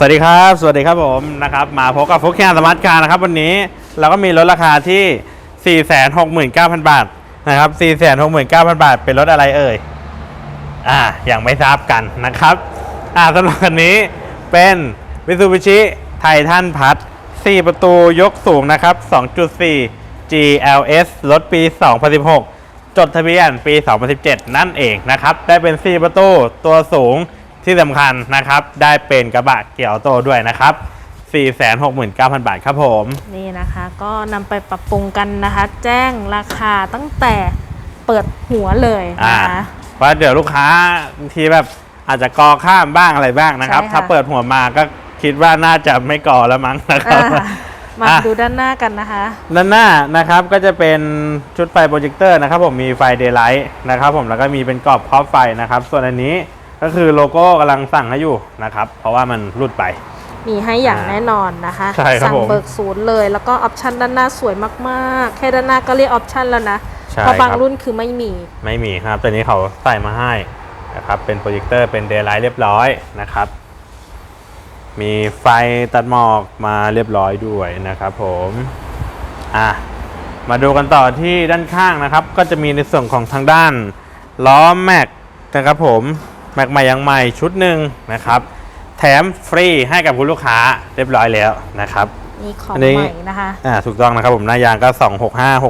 สวัสดีครับ สวัสดีครับผมนะครับ มาพบกับฟุกแคนสมาร์ทการนะครับ วันนี้เราก็มีลดราคาที่ 469,000 บาทนะครับ 469,000 บาท เป็นรถอะไรเอ่ย อ่ายังไม่ทราบกันนะครับ อ่าสำหรับคันนี้เป็นวิ t ู b ิชิไททันพัท4ประตูยกสูงนะครับ 2.4 GLS รถปี 2016 จดทะเบียนปี 2017 นั่นเองนะครับ ได้เป็น 4 ประตูตัวสูง ที่สำคัญนะครับ ได้เป็นกระบะเกี่ยวโตด้วยนะครับ 469,000 บาทครับผม นี่นะคะก็นำไปปรับปรุงกันนะคะ แจ้งราคาตั้งแต่เปิดหัวเลยอ่านะคะ เพราะเดี๋ยวลูกค้าบางทีแบบอาจจะกอข้ามบ้างอะไรบ้างนะครับ ใช่ค่ะ ถ้าเปิดหัวมาก็คิดว่าน่าจะไม่กอแล้วมั้งนะครับ อ่ามาอะ ดูด้านหน้ากันนะคะ ด้านหน้านะครับก็จะเป็นชุดไฟโปรเจคเตอร์นะครับผมมีไฟเดย์ไลท์นะครับผมแล้วก็มีเป็นกรอบครอบไฟนะครับ ส่วนอันนี้ ก็คือโลโก้กำลังสั่งให้อยู่นะครับ เพราะว่ามันรุดไป มีให้อย่างอ่าแน่นอนนะคะ ใช่ครับสั่งผมเบิกศูนย์เลย แล้วก็ออปชันด้านหน้าสวยมากๆ แค่ด้านหน้าก็เรียกออปชันแล้วนะ ใช่เพราะบางครับ รุ่นคือไม่มี ไม่มีครับแต่นี้เขาใส่มาให้นะครับ เป็นโปรเจคเตอร์เป็นเดย์ไลท์เรียบร้อยนะครับ มีไฟตัดหมอกมาเรียบร้อยด้วยนะครับผมอะมาดูกันต่อที่ด้านข้างนะครับ ก็จะมีในส่วนของทางด้านล้อแม็กนะครับผม แม็กใหม่ยังใหม่ชุดหนึ่งนะครับ แถมฟรีให้กับคุณลูกค้าเรียบร้อยแล้วนะครับมีของอันนี้ใหม่นะคะอ่าถูกต้องนะครับผมหน้ายางก็ 265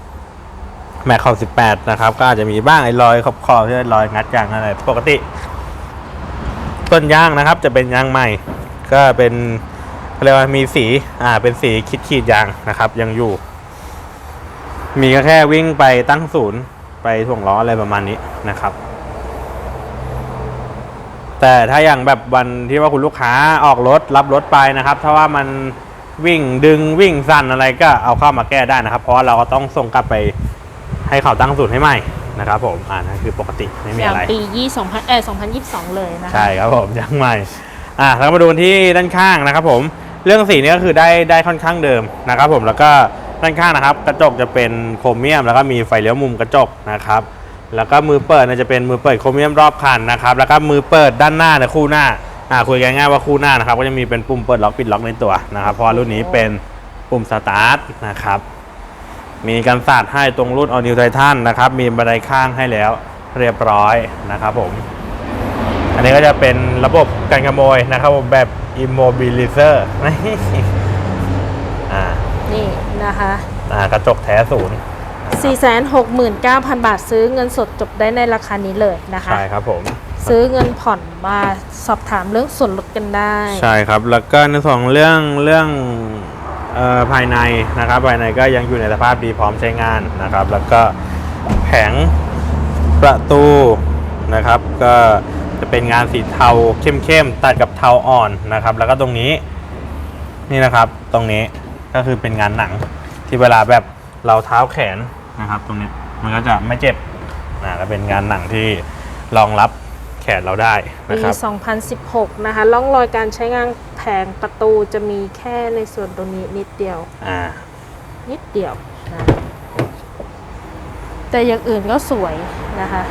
60 แม็กขอบ 18 นะครับ ก็อาจจะมีบ้างไอ้รอยขอบขอบที่รอยงัดยางอะไรปกติ ต้นยางนะครับจะเป็นยางใหม่ ก็เป็นเขาเรียกว่ามีสีอ่าเป็นสีคิดขีดยางนะครับ ยังอยู่ มีก็แค่วิ่งไปตั้งศูนย์ไปถ่วงล้ออะไรประมาณนี้นะครับ แต่ถ้าอย่างแบบวันที่ว่าคุณลูกค้าออกรถรับรถไปนะครับ ถ้าว่ามันวิ่งดึงวิ่งสั่นอะไรก็เอาเข้ามาแก้ได้นะครับ เพราะว่าเราก็ต้องส่งกลับไปให้เขาตั้งศูนย์ให้ใหม่นะครับผมอ่านั่นคือปกติไม่มีอย่างอะไรปียี่สองพันเออสองพันยี่สิบสองเลยนะคะใช่ครับผมยังใหม่อะแล้วมาดูที่ด้านข้างนะครับผมเรื่องสีนี้ก็คือได้ได้ค่อนข้างเดิมนะครับผมแล้วก็ด้านข้างนะครับ กระจกจะเป็นโครเมียม แล้วก็มีไฟเลี้ยวมุมกระจกนะครับ แล้วก็มือเปิดเนี่ยจะเป็นมือเปิดโครเมียมรอบคันนะครับ แล้วก็มือเปิดด้านหน้าเนี่ยคู่หน้า อ่าคุยกันง่ายๆว่าคู่หน้านะครับ ก็จะมีเป็นปุ่มเปิดล็อกปิดล็อกในตัวนะครับ เพราะว่ารุ่นนี้เป็นปุ่มสตาร์ทนะครับ มีกันสาดให้ตรงรุ่น All New Titan นะครับ มีบันไดข้างให้แล้วเรียบร้อยนะครับผม อันนี้ก็จะเป็นระบบการขโมยนะครับผมแบบ Immobilizer อ่านี่นะคะ อ่ากระจกแท้ศูนย์ 469,000 บาทซื้อเงินสดจบได้ในราคานี้เลยนะคะ ใช่ครับผม ซื้อเงินผ่อนมาสอบถามเรื่องส่วนลดกันได้ ใช่ครับ แล้วก็ในส่วนของเรื่องเรื่องเอ่อภายในนะครับ ภายในก็ยังอยู่ในสภาพดีพร้อมใช้งานนะครับ แล้วก็แผงประตูนะครับ ก็จะเป็นงานสีเทาเข้มๆตัดกับเทาอ่อนนะครับ แล้วก็ตรงนี้นี่นะครับตรงนี้ก็คือเป็นงานหนังที่เวลาแบบเราเท้าแขน นะครับ ตรงนี้มันก็จะไม่เจ็บนะก็เป็นงานหนังที่รองรับแขนเราได้นะปีครับ 2016 นะคะร่องรอยการใช้งานแผงประตูจะมีแค่ในส่วนตรงนี้นิดเดียว อ่า นิดเดียวนะแต่อย่างอื่นก็สวยนะคะ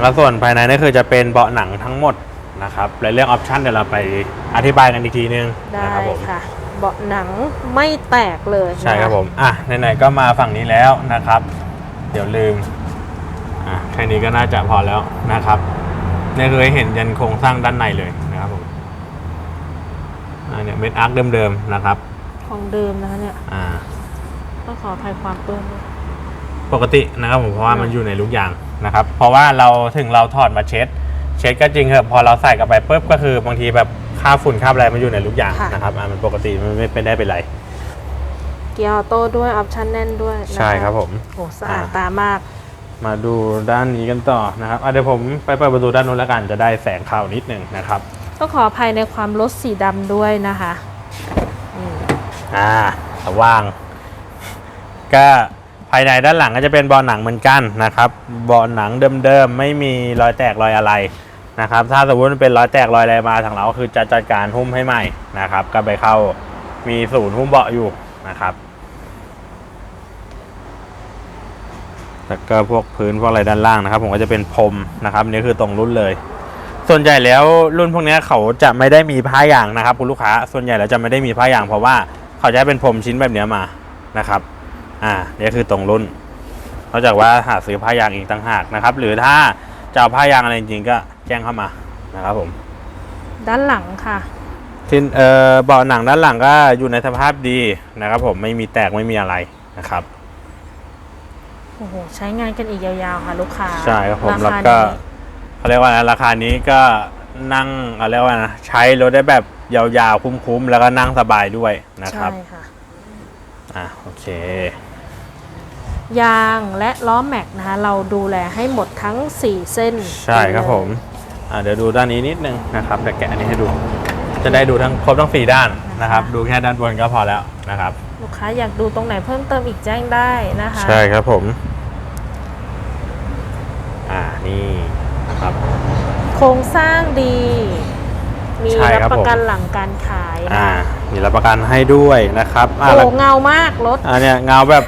แล้วส่วนภายในนี่คือจะเป็นเบาะหนังทั้งหมดนะครับและเรื่องออปชันเดี๋ยวเราไปอธิบายกันอีกทีนึงได้นะครับผม ค่ะ เบาะหนังไม่แตกเลยใช่ครับนะะผม อะไหนๆก็มาฝั่งนี้แล้วนะครับ เดี๋ยวลืม อะแค่นี้ก็น่าจะพอแล้วนะครับนี่คือให้เห็นยันโครงสร้างด้านในเลยนะครับผมอ่าเนี่ยเม็ดอาร์คเดิมๆนะครับ ของเดิมนะคะเนี่ย อ่า ต้องขออภัยความเปื้อนด้วยปกตินะครับผมเพราะว่าอืมมันอยู่ในลูกยางนะครับ เพราะว่าเราถึงเราถอดมาเช็ด เช็ดก็จริงครับพอเราใส่กลับไปปุ๊บก็คือบางทีแบบ ค่าฝุ่นค่าอะไรมันอยู่ในลูกยางนะครับอ่ามันปกติมันไม่เป็นได้เป็นไรเกียร์ออโต้ด้วย ออปชั่นแน่นด้วยนะคะใช่ครับผม โอ้สะอาดอ่า ตามาก มาดูด้านนี้กันต่อนะครับอะเดี๋ยวผมไปเปิดประตูด้านนู้นแล้วกันจะได้แสงเข้านิดหนึ่งนะครับต้องขออภัยในความรถสีดำด้วยนะคะนี่อ่าสว่าง ก็ภายในด้านหลังก็จะเป็นเบาะหนังเหมือนกันนะครับเบาะหนังเดิมๆ ไม่มีรอยแตกรอยอะไร นะครับถ้าสมมติมันเป็นรอยแตกรอยอะไรมาทางเราคือจะจัดการหุ้มให้ใหม่นะครับ ก็ไปเข้ามีศูนย์หุ้มเบาะอยู่นะครับแล้วก็พวกพื้นพวกอะไรด้านล่างนะครับ ผมก็จะเป็นพรมนะครับนี่คือตรงรุ่นเลย ส่วนใหญ่แล้วรุ่นพวกนี้เขาจะไม่ได้มีผ้ายางนะครับ คุณลูกค้า ส่วนใหญ่แล้วจะไม่ได้มีผ้ายาง เพราะว่าเขาจะเป็นพรมชิ้นแบบนี้มานะครับ อ่านี่คือตรงรุ่นนอกจากว่าหาซื้อผ้ายางอีกต่างหากนะครับ หรือถ้าจะเอาผ้ายางอะไรจริงๆก็ แจ้งเข้ามานะครับผม ด้านหลังค่ะที่เอ่อเบาะหนังด้านหลังก็อยู่ในสภาพดีนะครับ ผมไม่มีแตกไม่มีอะไรนะครับโอ้โหใช้งานกันอีกยาวๆค่ะลูกค้าใช่ครับผมาแล้วคาก็นี้เขาเรียกว่าอะไรราคานี้ก็นั่งเขาเรียกว่านะใช้รถได้แบบยาวๆคุ้มๆแล้วก็นั่งสบายด้วยนะครับใช่ค่ะอะโอเคยางและล้อแม็กนะคะเราดูแลให้หมดทั้ง 4 เส้น ใช่ครับเลยผมอะ เดี๋ยวดูด้านนี้นิดนึงนะครับแต่แกะอันนี้ให้ดู จะได้ดูทั้งครบทั้งสี่ด้านนะครับ ดูแค่ด้านบนก็พอแล้วนะครับ ลูกค้าอยากดูตรงไหนเพิ่มเติมอีกแจ้งได้นะคะ ใช่ครับผม อ่านี่นะครับ โครงสร้างดี มีใช่รับครับประกันผมหลังการขายอ่า มีรับประกันให้ด้วยนะครับอ่าโอ้แล้วเงามากรถอ่าเนี่ยเงาแบบ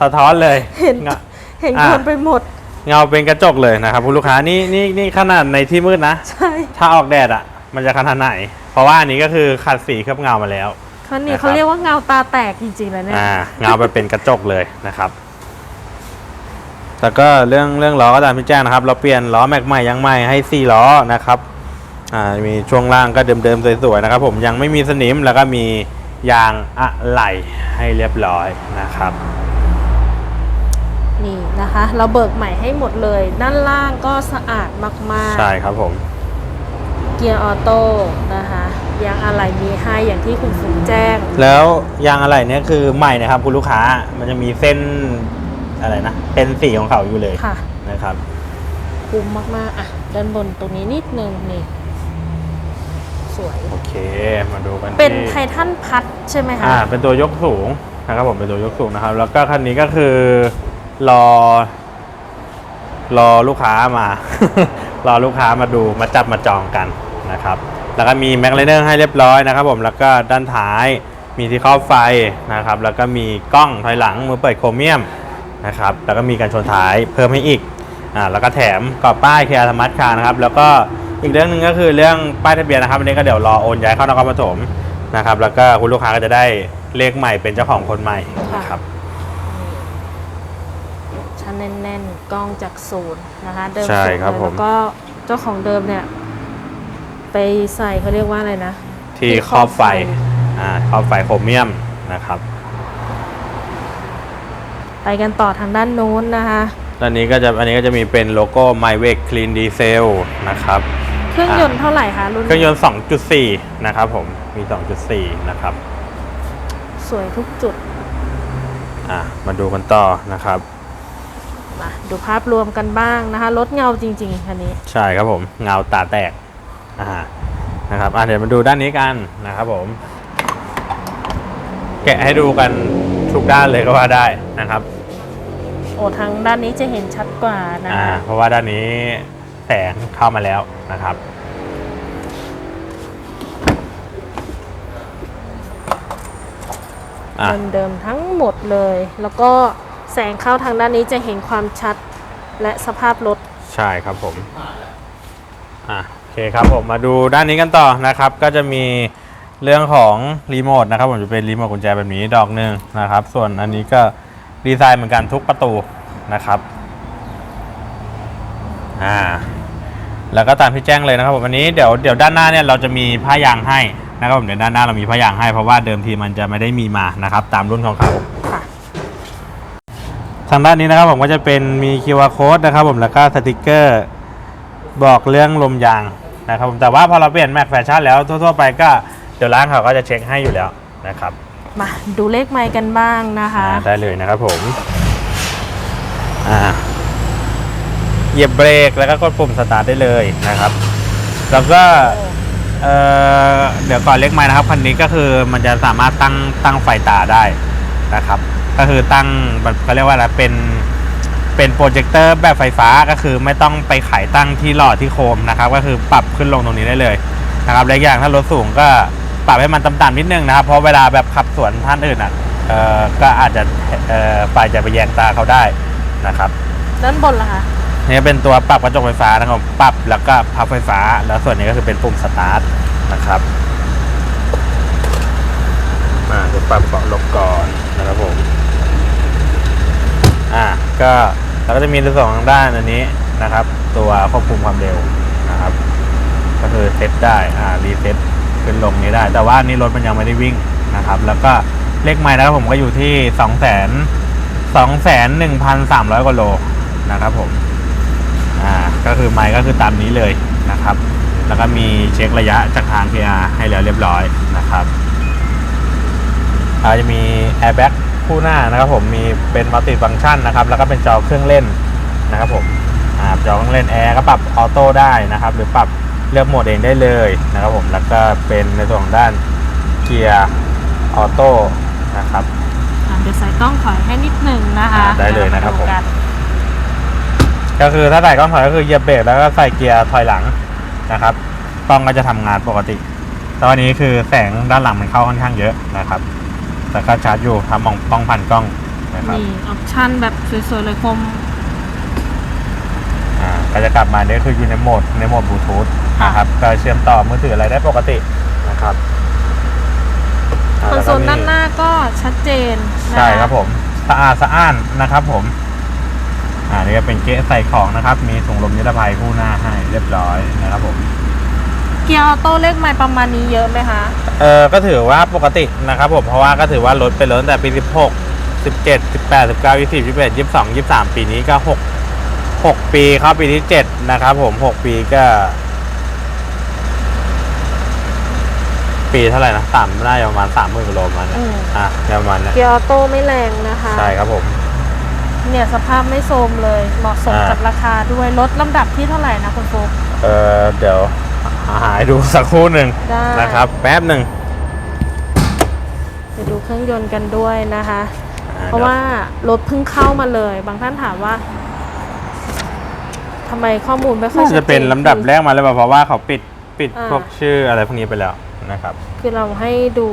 สะท้อนเลย เห็นงาเห็นอะคนไปหมด เงาเป็นกระจกเลยนะครับคุณลูกค้านี่นี่นี่ขนาดในที่มืดนะ ใช่ถ้าออกแดดอะ มันจะขนาดไหน เพราะว่าอันนี้ก็คือขัดสีเคลือบเงามาแล้วเขานี่นะครับเขาเรียกว่าเงาตาแตกจริงๆแล้วเนี่ยอ่าเงาไปเป็นกระจกเลยนะครับแล้วก็เรื่องเรื่องล้อก็ตามที่แจ้งนะครับ เราเปลี่ยนล้อแม็กใหม่ยังใหม่ให้4ล้อนะครับอ่ามีช่วงล่างก็เดิมๆสวยๆนะครับ ผมยังไม่มีสนิมแล้วก็มียางอะไหล่ให้เรียบร้อยนะครับนี่นะคะ เราเบิกใหม่ให้หมดเลย ด้านล่างก็สะอาดมากใช่ครับผมๆเกียร์ออโต้นะคะยางอะไหล่มีให้อย่างที่คุณฟุกแจ้ง แล้วยางอะไหล่เนี่ยคือใหม่นะครับ คุณลูกค้ามันจะมีเส้นอะไรนะเป็นสีของเขาอยู่เลยค่ะ นะครับ คุ้มมากๆ อะ ด้านบนตรงนี้นิดนึงนี่ สวย โอเคมาดูกันเป็นที่ไททันพัดใช่ไหมคะ อ่าเป็นตัวยกสูงนะครับผมเป็นตัวยกสูงนะครับ แล้วก็คันนี้ก็คือ รอ รอลูกค้ามา รอลูกค้ามาดูมาจับมาจองกันนะครับ แล้วก็มีแม็กไลเนอร์ให้เรียบร้อยนะครับ ผมแล้วก็ด้านท้ายมีที่ครอบไฟนะครับ แล้วก็มีกล้องถอยหลังมือเปิดโครเมียมนะครับ แล้วก็มีการชนท้ายเพิ่มให้อีกอ่าแล้วก็แถมกรอบป้ายเคียร์ธรรมัสคานะครับ แล้วก็อีกเรื่องหนึ่งก็คือเรื่องป้ายทะเบียนนะครับอันนี้ก็เดี๋ยวรอโอนย้ายเข้านครปฐมนะครับ แล้วก็คุณลูกค้าก็จะได้เลขใหม่เป็นเจ้าของคนใหม่นะครับ แน่นๆกล้องจากศูนย์นะคะ เดิมใช่ศูนย์ครับเลยผม แล้วก็เจ้าของเดิมเนี่ย ไปใส่เขาเรียกว่าอะไรนะ ที่ครอบไฟ อ่า ครอบไฟโครเมียมนะครับ ไปกันต่อทางด้านโน้นนะคะ ด้านนี้ก็จะ อันนี้ก็จะมีเป็นโลโก้ My w a k Clean Diesel นะครับ เครื่องยนต์เท่าไหร่คะรุ่นเครื่องยนต์ 2.4 นะครับผม มี 2.4 นะครับ สวยทุกจุด อะมาดูกันต่อนะครับ มาดูภาพรวมกันบ้างนะคะรถเงาจริงๆคันนี้ ใช่ครับผมเงาตาแตกอ่านะครับอะเดี๋ยวมาดูด้านนี้กันนะครับผม แกะให้ดูกันทุกด้านเลยก็ว่าได้นะครับ โอ้ทางด้านนี้จะเห็นชัดกว่านะอ่าคะเพราะว่าด้านนี้แสงเข้ามาแล้วนะครับอะเดิมๆทั้งหมดเลยแล้วก็ แสงเข้าทางด้านนี้จะเห็นความชัดและสภาพรถ ใช่ครับผมอะโอเคครับผมมาดูด้านนี้กันต่อนะครับ ก็จะมีเรื่องของรีโมทนะครับผมจะเป็นรีโมทกุญแจแบบนี้ดอกหนึ่งนะครับ ส่วนอันนี้ก็ดีไซน์เหมือนกันทุกประตูนะครับอ่าแล้วก็ตามที่แจ้งเลยนะครับผมอันนี้เดี๋ยวเดี๋ยวด้านหน้าเนี่ยเราจะมีผ้ายางให้นะครับผมเดี๋ยวด้านหน้าเรามีผ้ายางให้เพราะว่าเดิมทีมันจะไม่ได้มีมานะครับ ตามรุ่นของเขา ทางด้านนี้นะครับผมก็จะเป็นมี QR code นะครับผมแล้วก็สติกเกอร์บอกเรื่องลมยางนะครับผมแต่ว่าพอเราเปลี่ยนแม็กแฟชั่นแล้วทั่วๆไปก็เดี๋ยวร้านเขาก็จะเช็คให้อยู่แล้วนะครับ มาดูเลขไมค์กันบ้างนะคะ อ่าได้เลยนะครับผมอ่าเหยียบเบรกแล้วก็กดปุ่มสตาร์ทได้เลยนะครับ แล้วก็เอ่อเดี๋ยวก่อนเล็กไม้นะครับคันนี้ก็คือมันจะสามารถตั้งตั้งไฟตาได้นะครับ ก็คือตั้งแบบเขาเรียกว่าอะไรเป็นเป็นโปรเจคเตอร์แบบไฟฟ้าก็คือไม่ต้องไปไขตั้งที่หลอดที่โคมนะครับ ก็คือปรับขึ้นลงตรงนี้ได้เลยนะครับและอีกอย่างถ้ารถสูงก็ปรับให้มันต่ำๆนิดนึงนะครับ เพราะเวลาแบบขับสวนท่านอื่นอะเอ่อก็อาจจะเอ่อไฟจะไปแยงตาเขาได้นะครับ ด้านบนล่ะคะนี่เป็นตัวปรับกระจกไฟฟ้านะครับปรับแล้วก็พับไฟฟ้า แล้วส่วนนี้ก็คือเป็นปุ่มสตาร์ทนะครับมาจะปรับเบาะลงก่อนนะครับผม อ่าก็เราก็จะมีในส่วนของด้านอันนี้นะครับ ตัวควบคุมความเร็วนะครับ ก็คือเซตได้อ่ารีเซ็ตขึ้นลงนี้ได้ แต่ว่านี่รถมันยังไม่ได้วิ่งนะครับ แล้วก็เลขไม้นะครับผมก็อยู่ที่สองแสนสองแสนหนึ่งพันสามร้อยกว่าโลนะครับผมอ่าก็คือไม้ก็คือตามนี้เลยนะครับ แล้วก็มีเช็คระยะจากทาง PR ให้แล้วเรียบร้อยนะครับอาจจะมี Airbag คู่หน้านะครับผมมีเป็นมัลติฟัง c t ชันนะครับแล้วก็เป็นจอเครื่องเล่นนะครับผมอ่าจอเครื่องเล่นแอร์ก็ปรับออโต้ได้นะครับ หรือปรับเลือกโหมดเองได้เลยนะครับผมแล้วก็เป็นในส่วนของด้านเกียร์ออโต้นะครับอะเดี๋ยวใส่กล้องถอยให้นิดหนึ่งนะคะอ่าได้เลยนะครับผมเดี๋ยวาดูกัก็คือถ้าใส่กล้องถอยก็คือเหยียบเบรกแล้วก็ใส่เกียร์ถอยหลังนะครับกล้องก็จะทำงานปกติแต่วันนี้คือแสงด้านหลังมันเข้าค่อนข้างเยอะนะครับ แต่ก็ชาร์จอยู่ทำมองป้องพันกล้องนะครับมีออปชั่นแบบสวยๆเลยคม อ่าก็จะกลับมาเนี่ยคืออยู่ในโหมดในโหมดบลูทูธค่ะ นะครับก็เชื่อมต่อมือถืออะไรได้ปกตินะครับอ่าคอนโซลแล้วก็มีด้านหน้าก็ชัดเจนนะคะใช่ครับผมสะอาดสะอ้านนะครับผม อ่านี่ก็เป็นเก๊ะใส่ของนะครับ มีถุงลมนิรภัยคู่หน้าให้เรียบร้อยนะครับผม เกียร์ออโต้เลขไมล์ประมาณนี้เยอะไหมคะเออก็ถือว่าปกตินะครับผมเพราะว่าก็ถือว่ารถเป็นรถตั้งแต่ปี 16 17 18 19 20 21 22 23 ปีนี้ก็ 6 6 ปีเข้าปีที่ 7 นะครับผม 6 ปีก็ ปีเท่าไหร่นะสามน่าจะประมาณสามหมื่นกิโลประมาณเนี้ยอืมอะประมาณเนี้ยเกียร์ออโต้ไม่แรงนะคะใช่ครับผม เนี่ยสภาพไม่โทรมเลยเหมาะสมอ่ากั กับราคาด้วยลดลำดับที่เท่าไหร่นะคุณโฟกเออเดี๋ยว หาหายดูสักครู่หนึ่งได้ นะครับ แป๊บหนึ่งไปดูเครื่องยนต์กันด้วยนะคะ อ่เพราะว่ารถเพิ่งเข้ามาเลย บางท่านถามว่าทำไมข้อมูลไม่ค่อยน่าจะเป็นลำดับแรกมาเลยเพราะว่าเขาปิดปิดอ่าพวกชื่ออะไรพวกนี้ไปแล้วนะครับ คือเราให้ดู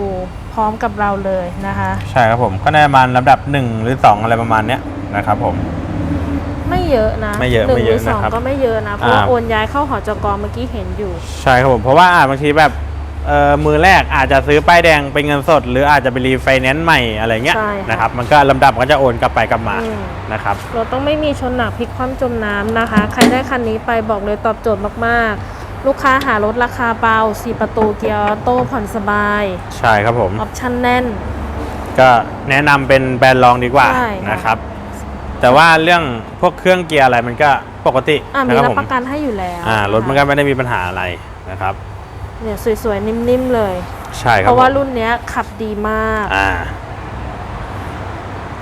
พร้อมกับเราเลยนะคะ ใช่ครับผมก็น่าจะประมาณลำดับ 1 หรือ 2 อะไรประมาณเนี้ยนะครับผม ไม่เยอะนะไม่เยอะหนึ่งไม่หเยรือะอสองนะครับก็ไม่เยอะนะ เพราะว่าอ่า โอนย้ายเข้าหอจกเมื่อกี้เห็นอยู่ ใช่ครับผม เพราะว่าอ่าบางทีแบบเอ่อมือแรกอาจจะซื้อป้ายแดงเป็นเงินสด หรืออาจจะไปรีไฟแนนซ์ใหม่อะไรเงี้ยใช่ค่ะนะครับมันก็ลำดับก็จะโอนกลับไปกลับมาอืม นะครับ รถต้องไม่มีชนหนักพลิกคว่ำจมน้ำนะคะ ใครได้คันนี้ไปบอกเลยตอบโจทย์มากๆ ลูกค้าหารถราคาเบา4ประตูเกียร์ออโต้ผ่อนสบายใช่ครับผม ออปชั่นแน่น ก็แนะนำเป็นแบรนด์รองดีกว่าใช่ค่ะ นะครับ แต่ว่าเรื่องพวกเครื่องเกียร์อะไรมันก็ปกติอะมีนะครัรับบผมประกันให้อยู่แล้วอ่ารถมันก็ไม่ได้มีปัญหาอะไรนะครับ เนี่ยสวยๆ นิ่มๆเลย ใช่คเพรับราะว่าผมรุ่นเนี้ยขับดีมาก อ่า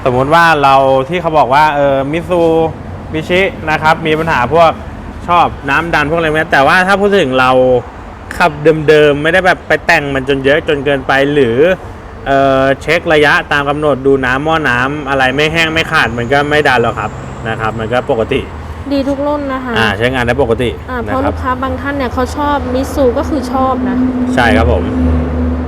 สมมุติว่าเราที่เขาบอกว่าเออมิซูบิชินะครับ มีปัญหาพวกชอบน้ำดันพวกอะไรเงี้ยแต่ว่าถ้าพูดถึงเราขับเดิมๆ ไม่ได้แบบไปแต่งมันจนเยอะจนเกินไป หรือ เออเช็คระยะตามกำหนดดูน้ำหม้อน้ำอะไรไม่แห้งไม่ขาดมันก็ไม่ดันหรอกครับนะครับ มันก็ปกติดีทุกรุ่นนะคะอ่าใช้งานได้ปกติอ่าเพนะราะครัลูบกค้าบางท่านเนี่ยเขาชอบมิซูก็คือชอบนะ ใช่ครับผม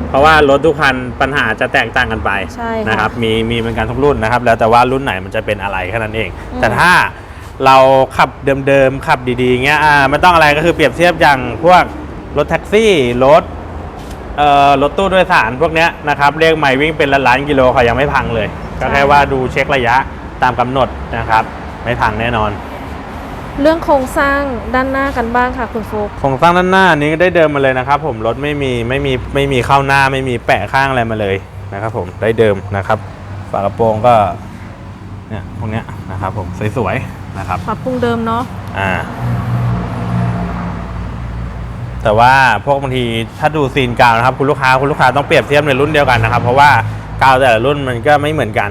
เพราะว่ารถทุกคันปัญหาจะแตกต่างกันไปใช่ค่ะนะครับมีมีเหมือนกันทุกรุ่นนะครับ แล้วแต่ว่ารุ่นไหนมันจะเป็นอะไรแค่นั้นเองอืมแต่ถ้าเราขับเดิมๆขับดีๆเงี้ยอ่าไม่ต้องอะไรก็คือเปรียบเทียบอย่างพวกรถแท็กซี่รถเอ่อ รถตู้โดยสารพวกเนี้ยนะครับเรียกใหม่วิ่งเป็นล้านๆกิโลเขายังไม่พังเลย ก็แค่ว่าดูเช็คระยะตามกำหนดนะครับ ไม่พังแน่นอน เรื่องโครงสร้างด้านหน้ากันบ้างค่ะคุณโฟกโครงสร้างด้านหน้านี้ได้เดิมมาเลยนะครับ ผมรถไม่มีไม่มีไม่มีเข้าหน้าไม่มีแปะข้างอะไรมาเลยนะครับ ผมได้เดิมนะครับ ฝากระโปรงก็เนี่ยพวกเนี้ยนะครับ ผมสวยๆนะครับปรับปรุงเดิมเนาะอ่า แต่ว่าพวกบางทีถ้าดูซีนกาวนะครับคุณลูกค้าคุณลูกค้าต้องเปรียบเทียบในรุ่นเดียวกันนะครับ เพราะว่ากาวแต่ละรุ่นมันก็ไม่เหมือนกัน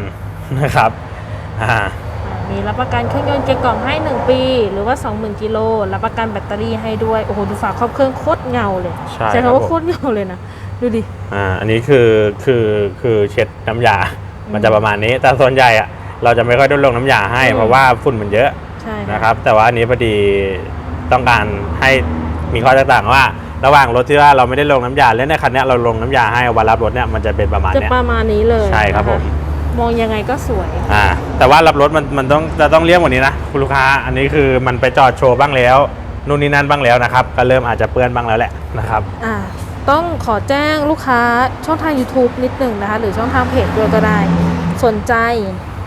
นะครับอ่าอ่ามีรับประกันเครื่องยนต์เกียร์กล่องให้ 1 ปี หรือว่า 20,000กิโลรับประกันแบตเตอรี่ให้ด้วย โอ้โห ดูฝาครอบเครื่องโคตรเงาเลยใช่ใช้ครับคำว่าผมโคตรเงาเลยนะ ดูดิ อ่า อันนี้คือคือคือเช็ดน้ำยาอืมมันจะประมาณนี้ แต่ส่วนใหญ่อะเราจะไม่ค่อยได้ลงน้ำยาให้อืมเพราะว่าฝุ่นมันเยอะใช่นะครับ แต่ว่าอันนี้พอดีต้องการให้ มีข้อแตกต่างว่า ระหว่างรถที่ว่าเราไม่ได้ลงน้ำยาและในคันเนี้ยเราลงน้ำยาให้วันรับรถเนี่ยมันจะเป็นประมาณจะเนี้ย ประมาณนี้เลยใช่ครับนะะผมมองยังไงก็สวยอ่าแแต่ว่ารับรถมันมันต้องจะต้องเลี่ยมกว่านี้นะคุณลูกค้าอันนี้คือมันไปจอดโชว์บ้างแล้วนู่นนี่นั่นบ้างแล้วนะครับก็เริ่มอาจจะเปื้อนบ้างแล้วแหละนะครับ อ่าต้องขอแจ้งลูกค้าช่องทาง YouTube นิดหนึ่งนะคะ หรือช่องทางเพจด้วยก็ได้ สนใจ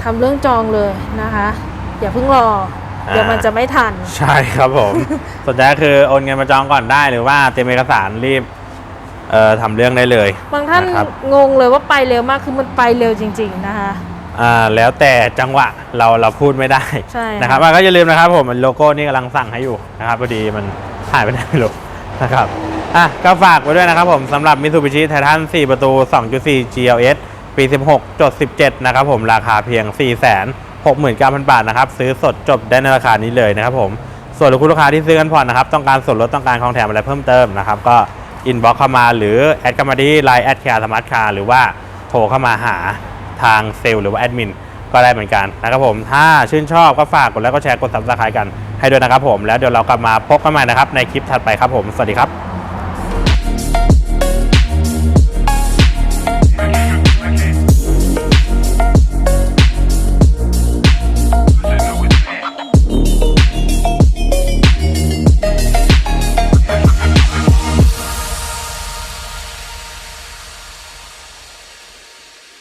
ทำเรื่องจองเลยนะคะ อย่าเพิ่งรออ่า เดี๋ยวมันจะไม่ทัน ใช่ครับผมสนใจก็คือโอนเงินมาจองก่อนได้หรือว่าเตรียมเอกสารรีบเอ่อทำเรื่องได้เลย บางท่านนะครับ งงเลยว่าไปเร็วมากคือมันไปเร็วจริง ๆนะคะ อ่าแล้วแต่จังหวะเราเราพูดไม่ได้ใช่ค่ะ นะครับอะก็อย่าลืมนะครับผมโลโก้นี่กำลังสั่งให้อยู่นะครับพอดีมันหายไปไหนไม่รู้นะครับอะก็ฝากไว้ด้วยนะครับผมสำหรับ Mitsubishi Titan 4 ประตู 2.4 GLS ปี 16 จด 17 นะครับผมราคาเพียง4 6 9 0 0 0 บาทนะครับ ซื้อสดจบได้ในราคานี้เลยนะครับผม ส่วนคุณลูกค้าที่ซื้อกันผ่อนนะครับ ต้องการส่วนลดต้องการของแถมอะไรเพิ่มเติมนะครับ ก็อินบ็อกเข้ามาหรือแอดเข้ามาที่ไลน์แอดแคร์สมาร์ทคาร์หรือว่าโทรเข้ามาหาทางเซลล์หรือว่าแอดมินก็ได้เหมือนกันนะครับผม ถ้าชื่นชอบก็ฝากกดไลค์กดแชร์กดซับสไครต์กันให้ด้วยนะครับผม แล้วเดี๋ยวเรากลับมาพบกันใหม่นะครับในคลิปถัดไปครับผม สวัสดีครับ